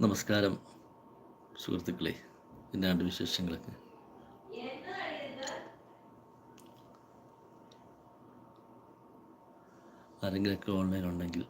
നമസ്കാരം സുഹൃത്തുക്കളെ. എന്നാണ്ട് വിശേഷങ്ങളൊക്കെ. ആരെങ്കിലൊക്കെ ഓൺലൈൻ ഉണ്ടെങ്കിൽ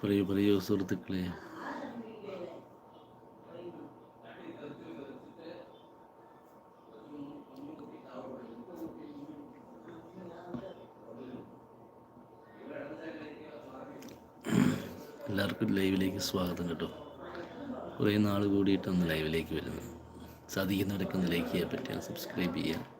പറയൂ പറയൂ സുഹൃത്തുക്കളെ. എല്ലാവർക്കും ലൈവിലേക്ക് സ്വാഗതം കേട്ടോ. കുറേ നാൾ കൂടിയിട്ടൊന്ന് ലൈവിലേക്ക് വരുന്നത് സാധിക്കുന്നവരൊക്കെ ഒന്ന് ലൈക്ക് ചെയ്യാൻ പറ്റുക സബ്സ്ക്രൈബ് ചെയ്യുക.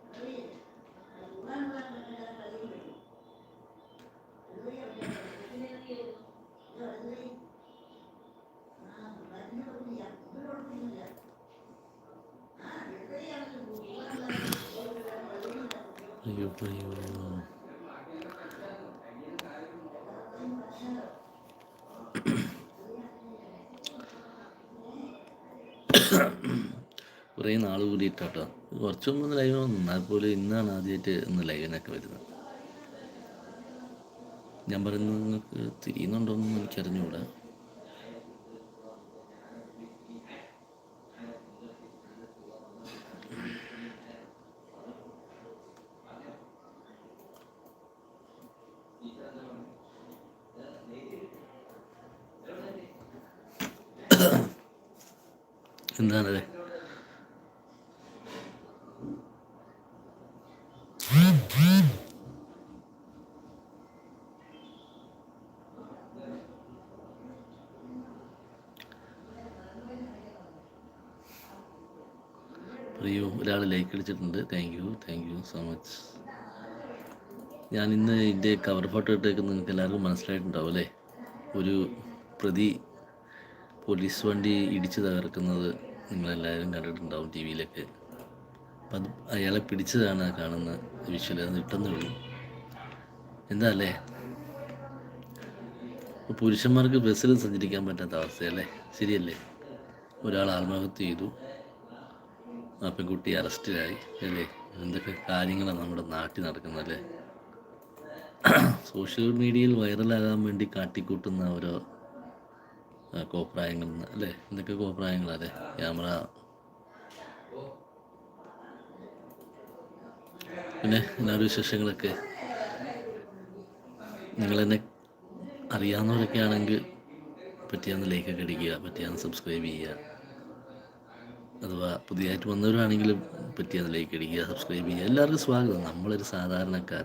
കുറേ നാൾ കൂടിയിട്ടാട്ടോ. കുറച്ച് മുമ്പ് ലൈവ് വന്നു എന്നാൽ പോലും ഇന്നാണ് ആദ്യമായിട്ട് ഇന്ന് ലൈവിനൊക്കെ വരുന്നത്. ഞാൻ പറയുന്നത് നിങ്ങൾക്ക് തിരിയുന്നുണ്ടോയെന്ന് എനിക്കറിഞ്ഞുകൂടാ പറയൂ ഒരാൾ ലൈക്ക് അടിച്ചിട്ടുണ്ട്. Thank you thank you so much ഞാൻ ഇന്ന് ഇതിന്റെ കവർ ഫോട്ടോ ഇട്ടേക്കുന്നത് നിങ്ങൾക്ക് എല്ലാവർക്കും മനസ്സിലായിട്ടുണ്ടാവും അല്ലേ? ഒരു പ്രതി പോലീസ് വണ്ടി ഇടിച്ച് തകർക്കുന്നത് നിങ്ങളെല്ലാവരും കണ്ടിട്ടുണ്ടാവും ടി വിയിലൊക്കെ. അപ്പം അത് അയാളെ പിടിച്ചതാണ് കാണുന്ന വിഷ്വൽ അത് ഇട്ടെന്നേ ഉള്ളൂ. എന്താ അല്ലേ? പുരുഷന്മാർക്ക് ബസ്സിൽ സഞ്ചരിക്കാൻ പറ്റാത്ത അവസ്ഥയല്ലേ? ശരിയല്ലേ? ഒരാൾ ആത്മഹത്യ ചെയ്തു. ആ പെൺകുട്ടി അറസ്റ്റിലായി. അല്ലേ? എന്തൊക്കെ കാര്യങ്ങളാണ് നമ്മുടെ നാട്ടിൽ അല്ലേ? സോഷ്യൽ മീഡിയയിൽ വൈറലാകാൻ വേണ്ടി കാട്ടിക്കൂട്ടുന്ന ഓരോ കോപ്രായങ്ങൾ അല്ലേ? എന്തൊക്കെ കോപ്രായങ്ങളല്ലേ ക്യാമറ. പിന്നെ എന്നാ വിശേഷങ്ങളൊക്കെ? നിങ്ങളെന്നെ അറിയാവുന്നവരൊക്കെ ആണെങ്കിൽ പറ്റിയാന്ന് ലൈക്കൊക്കെ അടിക്കുക പറ്റിയാന്ന് സബ്സ്ക്രൈബ് ചെയ്യുക. അഥവാ പുതിയതായിട്ട് വന്നവരാണെങ്കിലും പറ്റിയ ലൈക്ക് അടിക്കുക സബ്സ്ക്രൈബ് ചെയ്യുക. എല്ലാവർക്കും സ്വാഗതം. നമ്മളൊരു സാധാരണക്കാർ.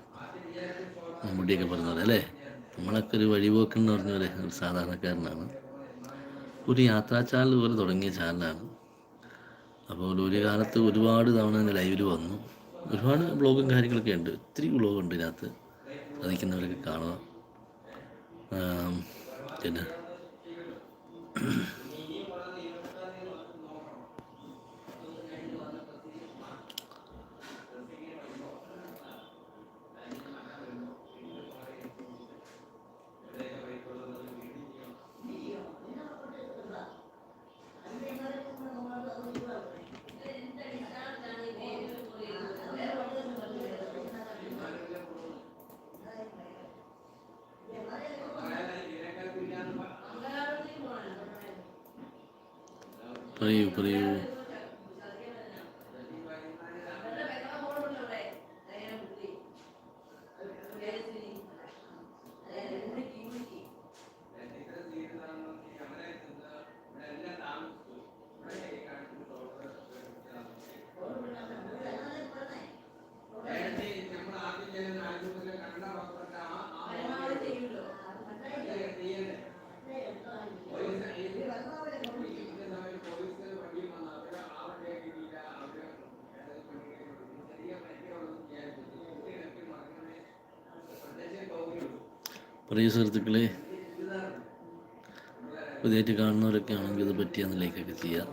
മമ്മൂട്ടിയൊക്കെ പറഞ്ഞ പോലെ അല്ലേ? നമ്മളൊക്കെ ഒരു വഴിപോക്കെന്ന് പറഞ്ഞ പോലെ ഒരു സാധാരണക്കാരനാണ്. ഒരു യാത്രാ ചാനൽ പോലെ തുടങ്ങിയ ചാനലാണ് അപ്പോൾ ഒരു കാലത്ത് ഒരുപാട് തവണ ലൈവിൽ വന്നു. ഒരുപാട് ബ്ലോഗും കാര്യങ്ങളൊക്കെ ഉണ്ട്. ഒത്തിരി ബ്ലോഗ് ഉണ്ട് ഇതിനകത്ത്. സാധിക്കുന്നവരൊക്കെ കാണുക. ആം, പിന്നെ പറയൂ പറയൂ പറയൂ സുഹൃത്തുക്കളെ പുതിയതായിട്ട് കാണുന്നവരൊക്കെ ആണെങ്കിൽ ഇത് പറ്റിയാന്ന് ലൈക്കൊക്കെ ചെയ്യുക.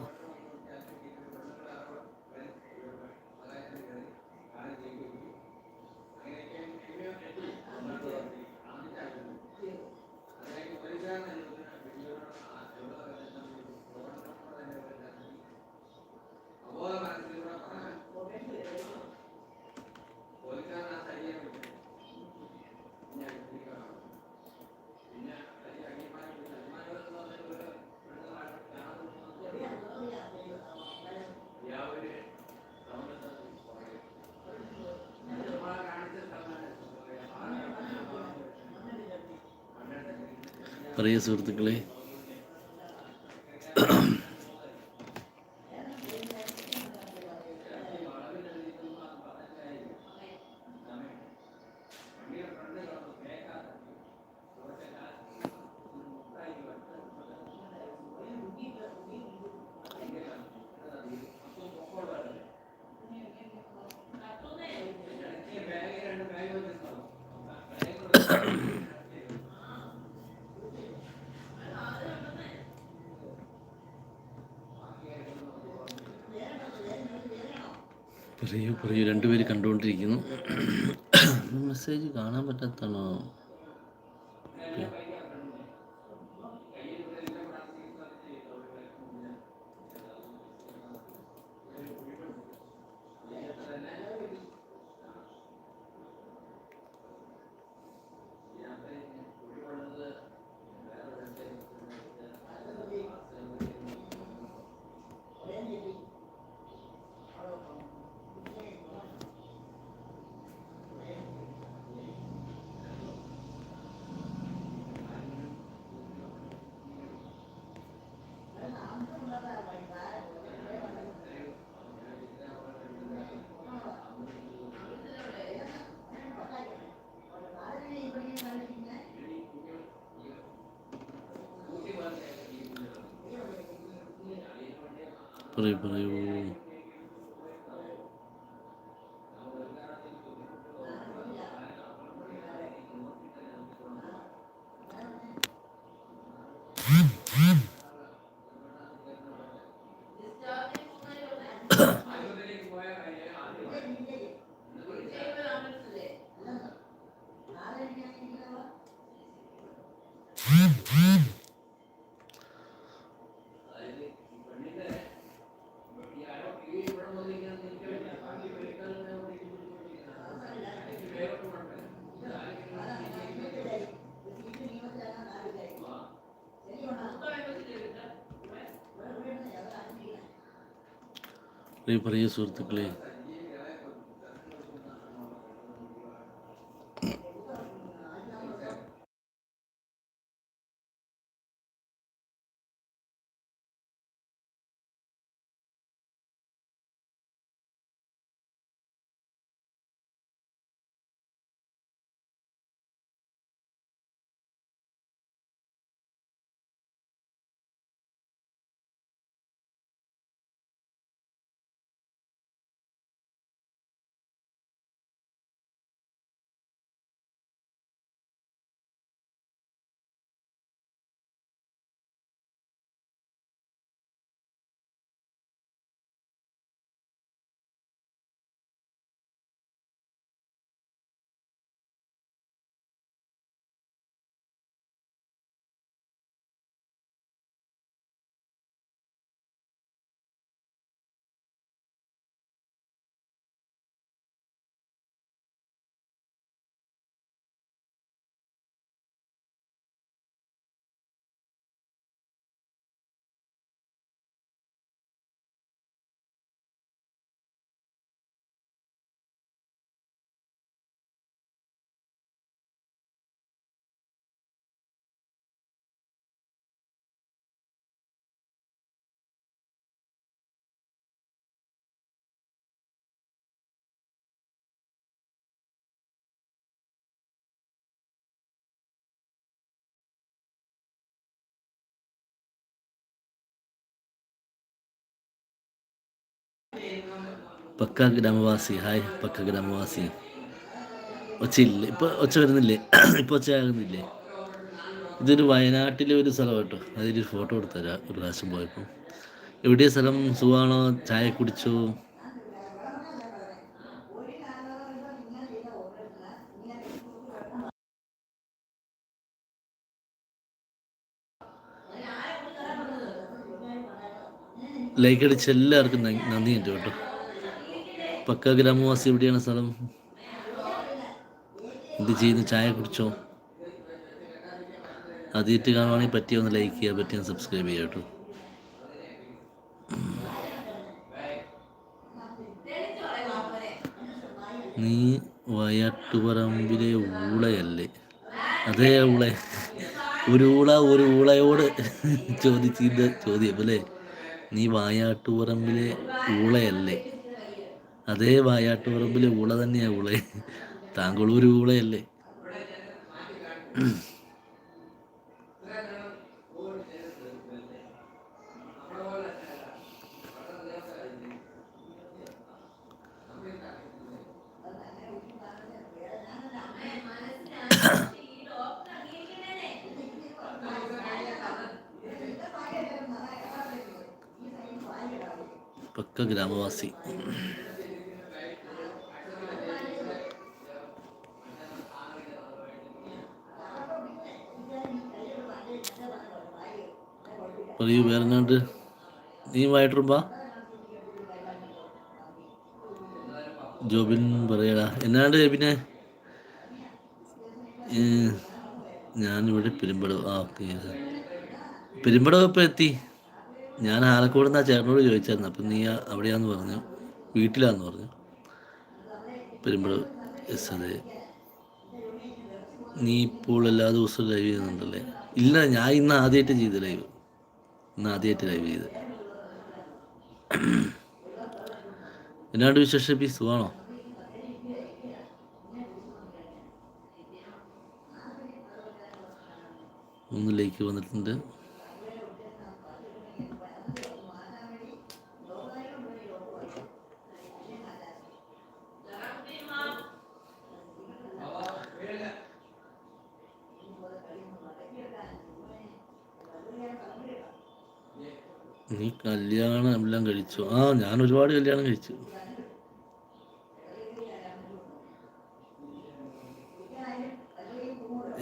പറയൂ സുഹൃത്തുക്കളെ പറയൂ പറയൂ രണ്ടുപേര് കണ്ടുകൊണ്ടിരിക്കുന്നു മെസ്സേജ് കാണാൻ പറ്റാത്താണോ പറയൂ പറയൂ പറയൂ പക്ക ഗ്രാമവാസി. ഹായ് പക്ക ഗ്രാമവാസി. ഒച്ചയില്ല? ഇപ്പൊ ഒച്ച വരുന്നില്ലേ? ഇപ്പൊ ഒച്ച ആകുന്നില്ലേ? ഇതൊരു വയനാട്ടിലെ ഒരു സ്ഥലം കേട്ടോ. അതിലൊരു ഫോട്ടോ എടുത്തരാം ഒരു പ്രാവശ്യം പോയപ്പോൾ എവിടെയാ സ്ഥലം? സുഖമാണോ? ചായ കുടിച്ചോ? ലൈക്ക് അടിച്ച എല്ലാവർക്കും നന്ദി നന്ദിയുണ്ട് കേട്ടോ. പക്ക ഗ്രാമവാസി എവിടെയാണ് സ്ഥലം? എന്ത് ചെയ്യുന്നു? ചായ കുടിച്ചോ? ആദ്യമായിട്ട് കാണുവാണെങ്കിൽ പറ്റിയ ഒന്ന് ലൈക്ക് ചെയ്യുക പറ്റിയ സബ്സ്ക്രൈബ് ചെയ്യുക കേട്ടോ. നീ വയട്ടുപറമ്പിലെ ഊളയല്ലേ? അതേ ഊള. ഒരു ഊള ഒരു ഊളയോട് ചോദിച്ചിട്ട് ചോദ്യം അല്ലേ? നീ വായാട്ടുപറമ്പിലെ ഊളയല്ലേ? അതേ വായാട്ടുപറമ്പിലെ ഊള തന്നെയാ ഊളെ. താങ്കൾ ഒരു ഊളയല്ലേ? പക്ക ഗ്രാമവാസി പറയൂ വേറെന്നാണ്ട് നീ വായിട്ടുമ്പ ജോബിൻ പറയടാ എന്നാണ്ട് പിന്നെ ഞാനിവിടെ പെരുമ്പടവ് ആ ഓക്കെ പെരുമ്പടവ് ഇപ്പം എത്തി. ഞാൻ ആലക്കോട് നിന്ന് ആ ചേട്ടനോട് ചോദിച്ചായിരുന്നു. അപ്പം നീ അവിടെയാന്ന് പറഞ്ഞു വീട്ടിലാന്ന് പറഞ്ഞു. വരുമ്പോൾ എസ് അതെ. നീ ഇപ്പോൾ എല്ലാ ദിവസവും ലൈവ് ചെയ്യുന്നുണ്ടല്ലേ? ഇല്ല ഞാൻ ഇന്ന് ആദ്യമായിട്ട് ചെയ്ത് ലൈവ് ഇന്ന് ആദ്യമായിട്ട് ലൈവ് ചെയ്ത്. എന്നാണ്ട് വിശേഷം പി ഒന്നിലേക്ക് ഒന്ന് ലൈക്ക് വന്നിട്ടുണ്ട് നീ കല്യാണം എല്ലാം കഴിച്ചു. ആ ഞാൻ ഒരുപാട് കല്യാണം കഴിച്ചു.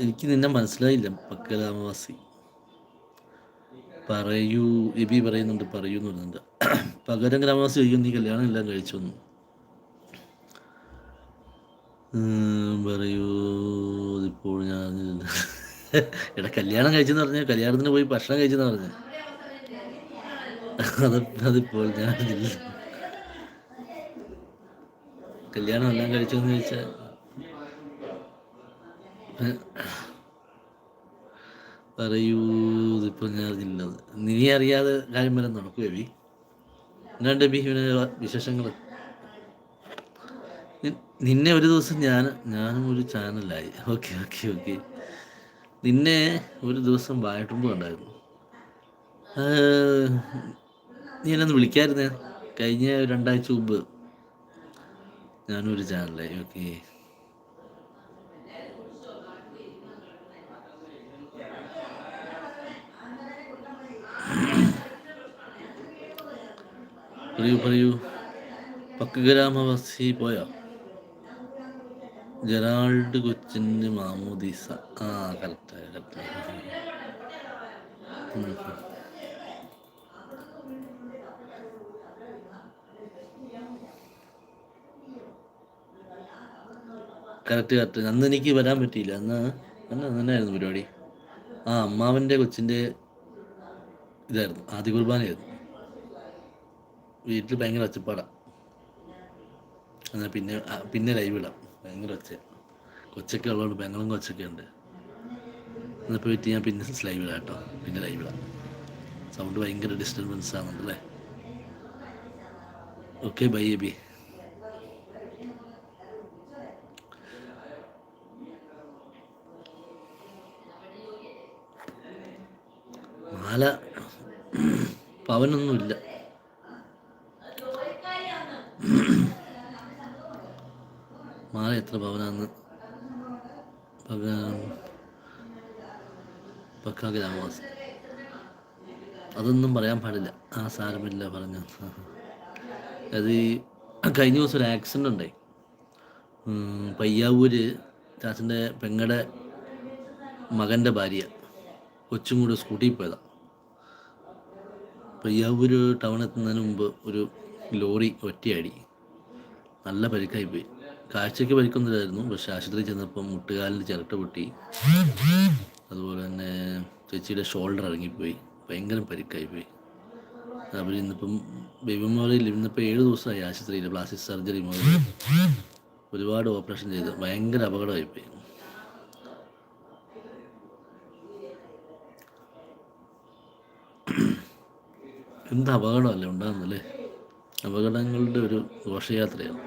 എനിക്ക് നിന്നെ മനസ്സിലായില്ല പക്കലാമവാസി പറയൂ എബി പറയുന്നുണ്ട് പറയൂ എന്ന് പറയുന്നുണ്ട്. പകരം ഗ്രാമവാസി ചോദിക്കും നീ കല്യാണം എല്ലാം കഴിച്ചു വന്നു പറയൂ ഇപ്പോൾ ഞാൻ എടാ കല്യാണം കഴിച്ചെന്ന് പറഞ്ഞാൽ കല്യാണത്തിന് പോയി ഭക്ഷണം കഴിച്ചെന്ന് പറഞ്ഞു. അത് അതിപ്പോൾ ഞാൻ കല്യാണം എല്ലാം കഴിച്ചു എന്ന് ചോദിച്ചാൽ പറയൂ ഇതിപ്പോൾ ഞാൻ നീ അറിയാതെ കാര്യം വരെ നടക്കും എബി എന്നാണ്ട് ബി വിശേഷങ്ങൾ നിന്നെ ഒരു ദിവസം ഞാൻ ഞാനും ഒരു ചാനലായി. Okay okay okay. നിന്നെ ഒരു ദിവസം വായട്ടുമ്പോൾ ഉണ്ടായിരുന്നു. നീ എന്നെ ഒന്ന് വിളിക്കായിരുന്നേ? കഴിഞ്ഞ രണ്ടാഴ്ച മുമ്പ്. ഞാനൊരു ചാനലായി ഓക്കെ. പറയൂ പറയൂ. പക്ക ഗ്രാമവാസി പോയ? ജെറാൾഡ് കൊച്ചിന്റെ മാമോദീസ. ആ കറക്റ്റ് കറക്റ്റ്. Correct correct. അന്ന് എനിക്ക് വരാൻ പറ്റിയില്ല. അന്ന് അന്ന് തന്നെയായിരുന്നു പരിപാടി. ആ അമ്മാവന്റെ കൊച്ചിന്റെ ഇതായിരുന്നു. ആദ്യ കുർബാനയായിരുന്നു. വീട്ടിൽ ഭയങ്കര ഒച്ചപ്പാടാണ് എന്നാൽ പിന്നെ പിന്നെ ലൈവ് ഇടാം. ഭയങ്കര ഒച്ച. കൊച്ചൊക്കെ ഉള്ളതുകൊണ്ട് പെങ്ങളും കൊച്ചൊക്കെ ഉണ്ട്. എന്നാൽ പോയിട്ട് ഞാൻ പിന്നെ ലൈവ് ഇടാം കേട്ടോ. പിന്നെ ലൈവ് ഇടാം. സൗണ്ട് ഭയങ്കര ഡിസ്റ്റർബൻസ് ആണല്ലേ ഓക്കെ ബൈ ബി മാല പവനൊന്നുമില്ല. മാല എത്ര പവനാന്ന് പക്കാ ഗ്രാമവാസി അതൊന്നും പറയാൻ പാടില്ല. ആ സാരമില്ല പറഞ്ഞു അത് കഴിഞ്ഞ ദിവസം ഒരു ആക്സിഡന്റ് ഉണ്ടായി. പയ്യാവൂര് ചാച്ചന്റെ പെങ്ങടെ മകന്റെ ഭാര്യ കൊച്ചും കൂടെ സ്കൂട്ടിയിൽ പോയതാണ് പയ്യാവൂര് ടൗൺ എത്തുന്നതിന് മുമ്പ് ഒരു ലോറി ഒറ്റയടി. നല്ല പരിക്കായിപ്പോയി കാഴ്ചയ്ക്ക് പരിക്കൊന്നുമില്ലായിരുന്നു. പക്ഷെ ആശുപത്രി ചെന്നപ്പം മുട്ടുകാലിന് ചിരട്ട പൊട്ടി. അതുപോലെ തന്നെ ചേച്ചിയുടെ ഷോൾഡർ ഇറങ്ങിപ്പോയി. ഭയങ്കര പരിക്കായിപ്പോയി അവർ ഇന്നിപ്പം ബേബിമോറിയിൽ ഇന്നിപ്പോൾ ഏഴ് ദിവസമായി ആശുപത്രിയിൽ. പ്ലാസ്റ്റിക് സർജറി മുതൽ ഒരുപാട് ഓപ്പറേഷൻ ചെയ്ത് ഭയങ്കര അപകടമായിപ്പോയി എന്ത് അപകടമല്ലേ ഉണ്ടാകുന്നല്ലേ അപകടങ്ങളുടെ ഒരു ഘോഷയാത്രയാണ്.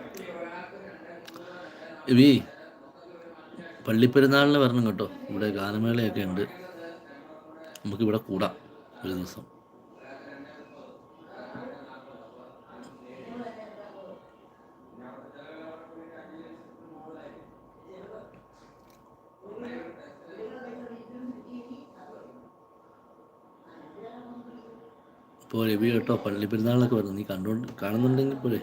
ഇവി പള്ളിപ്പെരുന്നാളിന് വരണം കേട്ടോ. ഇവിടെ ഗാനമേളയൊക്കെ ഉണ്ട്. നമുക്കിവിടെ കൂടാം ഒരു ദിവസം. ഇപ്പോൾ രവി കേട്ടോ പള്ളി പെരുന്നാളൊക്കെ വരുന്നു നീ കണ്ടുകൊണ്ട് കാണുന്നുണ്ടെങ്കിൽ പോലെ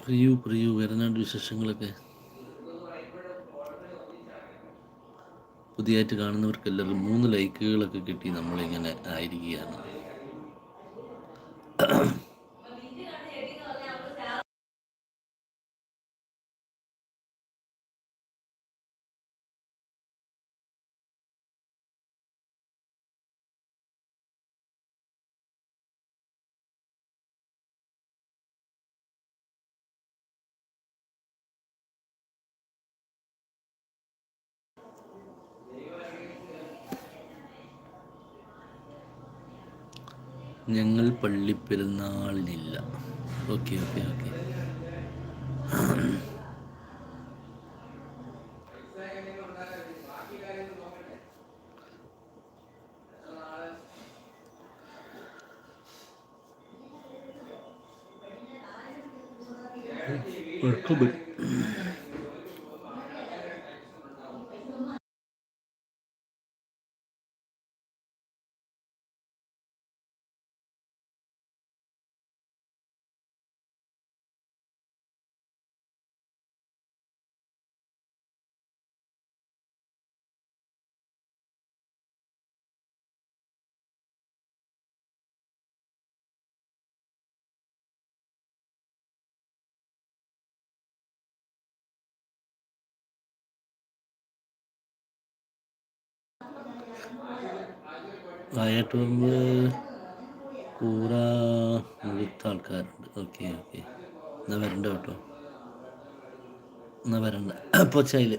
പ്രിയു പ്രിയു വരനാട് വിശേഷങ്ങളൊക്കെ. പുതിയതായിട്ട് കാണുന്നവർക്ക് എല്ലാവർക്കും മൂന്ന് ലൈക്കുകളൊക്കെ കിട്ടി നമ്മളിങ്ങനെ ആയിരിക്കുകയാണ്. ഞങ്ങൾ പള്ളിപ്പെരുന്നാളിനില്ല. Okay okay okay welcome Vayattuparamba കൂറ മുഴുത്ത ആൾക്കാരുണ്ട്. ഓക്കെ ഓക്കെ എന്നാൽ വരണ്ട കേട്ടോ. എന്നാൽ വരണ്ട. ചൈൽ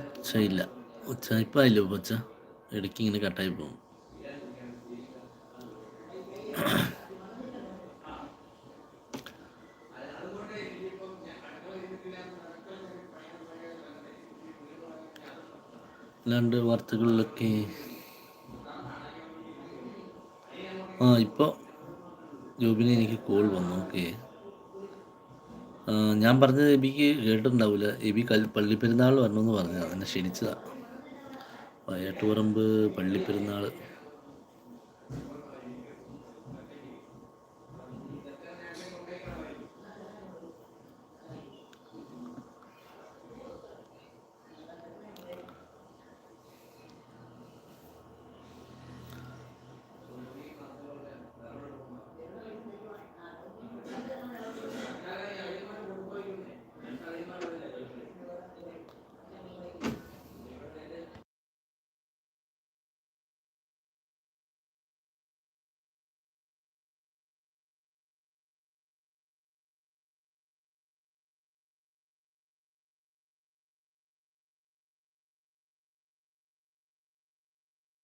ഉച്ച ഇല്ല ഉച്ച ഇപ്പം ഇല്ല ഉച്ച ഇടയ്ക്ക് ഇങ്ങനെ കട്ടായി പോകും. അല്ലാണ്ട് വാർത്തകളിലൊക്കെ. ആ ഇപ്പോൾ ജോബിന് എനിക്ക് കോൾ വന്നു ഓക്കെ. ഞാൻ പറഞ്ഞത് എബിക്ക് കേട്ടിട്ടുണ്ടാവില്ല എബി കൽ പള്ളിപ്പെരുന്നാൾ വരണമെന്ന് പറഞ്ഞതാണ് എന്നെ ക്ഷണിച്ചതാണ് വയറ്റുപറമ്പ് പള്ളിപ്പെരുന്നാൾ.